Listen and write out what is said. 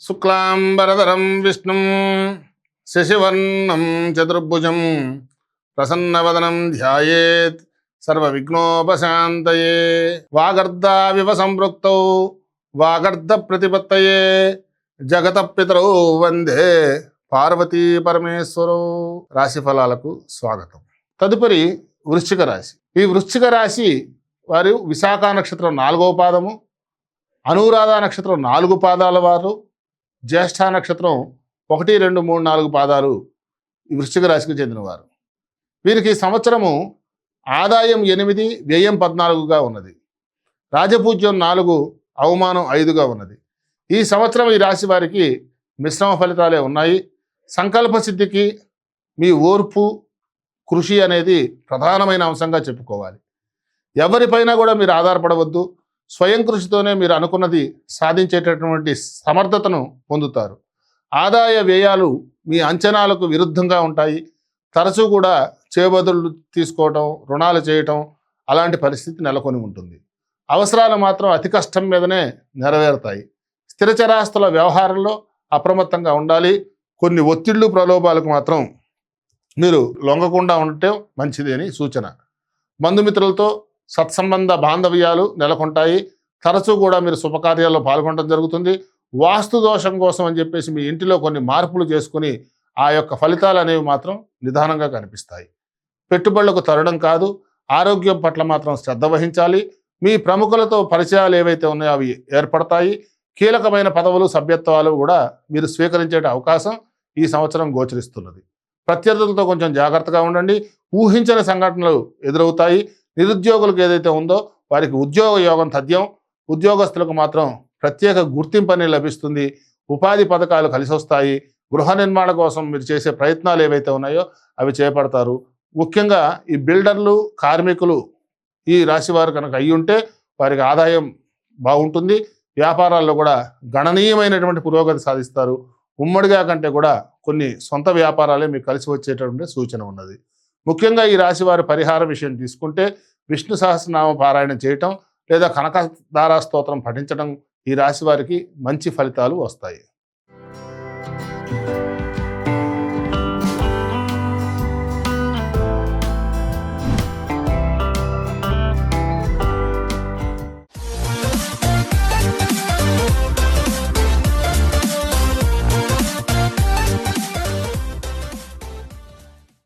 శుక్లాంబరధరం విష్ణు శశివర్ణం చతుర్భుజం ప్రసన్నవదనం ధ్యాయేత్ సర్వవిఘ్నోపశాంతయే. వాగర్ధావివ సంపృక్తౌ వాగర్ధ ప్రతిపత్తయే జగత పితరౌ వందే పార్వతీ పరమేశ్వరు రాశి ఫలాలకు స్వాగతం. తదుపరి వృశ్చిక రాశి. ఈ వృశ్చిక రాశి వారు విశాఖ నక్షత్రం నాలుగవ పాదము అనురాధ నక్షత్రం నాలుగు పాదాల వారు జ్యేష్ఠ నక్షత్రం ఒకటి రెండు మూడు నాలుగు పాదాలు ఈ వృశ్చిక రాశికి చెందినవారు. వీరికి సంవత్సరము ఆదాయం ఎనిమిది వ్యయం పద్నాలుగుగా ఉన్నది. రాజపూజ్యం నాలుగు అవమానం ఐదుగా ఉన్నది. ఈ సంవత్సరం ఈ రాశి వారికి మిశ్రమ ఫలితాలే ఉన్నాయి. సంకల్ప సిద్ధికి మీ ఓర్పు కృషి అనేది ప్రధానమైన అంశంగా చెప్పుకోవాలి. ఎవరిపైనా కూడా మీరు ఆధారపడవద్దు. స్వయం కృషితోనే మీరు అనుకున్నది సాధించేటటువంటి సమర్థతను పొందుతారు. ఆదాయ వ్యయాలు మీ అంచనాలకు విరుద్ధంగా ఉంటాయి. తరచూ కూడా చేబదులు తీసుకోవటం రుణాలు చేయటం అలాంటి పరిస్థితి నెలకొని ఉంటుంది. అవసరాలు మాత్రం అతి కష్టం మీదనే నెరవేరుతాయి. స్థిరచరాస్తుల వ్యవహారంలో అప్రమత్తంగా ఉండాలి. కొన్ని ఒత్తిళ్ళు ప్రలోభాలకు మాత్రం మీరు లొంగకుండా ఉండటం మంచిది అని సూచన. బంధుమిత్రులతో సత్సంబంధ బాంధవ్యాలు నెలకొంటాయి. తరచూ కూడా మీరు శుభకార్యాల్లో పాల్గొనడం జరుగుతుంది. వాస్తు దోషం కోసం అని చెప్పేసి మీ ఇంటిలో కొన్ని మార్పులు చేసుకుని ఆ యొక్క ఫలితాలు అనేవి మాత్రం నిదానంగా కనిపిస్తాయి. పెట్టుబడులకు తరడం కాదు. ఆరోగ్యం పట్ల మాత్రం శ్రద్ధ వహించాలి. మీ ప్రముఖులతో పరిచయాలు ఏవైతే ఉన్నాయో అవి ఏర్పడతాయి. కీలకమైన పదవులు సభ్యత్వాలు కూడా మీరు స్వీకరించే అవకాశం ఈ సంవత్సరం గోచరిస్తున్నది. ప్రత్యర్థులతో కొంచెం జాగ్రత్తగా ఉండండి. ఊహించని సంఘటనలు ఎదురవుతాయి. నిరుద్యోగులకు ఏదైతే ఉందో వారికి ఉద్యోగ యోగం తథ్యం ఉద్యోగస్తులకు మాత్రం ప్రత్యేక గుర్తింపు లభిస్తుంది. ఉపాధి పథకాలు కలిసి వస్తాయి గృహ నిర్మాణ కోసం మీరు చేసే ప్రయత్నాలు ఏవైతే ఉన్నాయో అవి చేపడతారు. ముఖ్యంగా ఈ బిల్డర్లు కార్మికులు ఈ రాశి వారు కనుక అయ్యి ఉంటే వారికి ఆదాయం బాగుంటుంది. వ్యాపారాల్లో కూడా గణనీయమైనటువంటి పురోగతి సాధిస్తారు. ఉమ్మడిగా కంటే కూడా కొన్ని సొంత వ్యాపారాలే మీకు కలిసి వచ్చేటటువంటి సూచన ఉన్నది. ముఖ్యంగా ఈ రాశి వారి పరిహార విషయం తీసుకుంటే విష్ణు సహస్రనామ పారాయణం చేయటం లేదా కనకదారా స్తోత్రం పఠించడం ఈ రాశి వారికి మంచి ఫలితాలు వస్తాయి.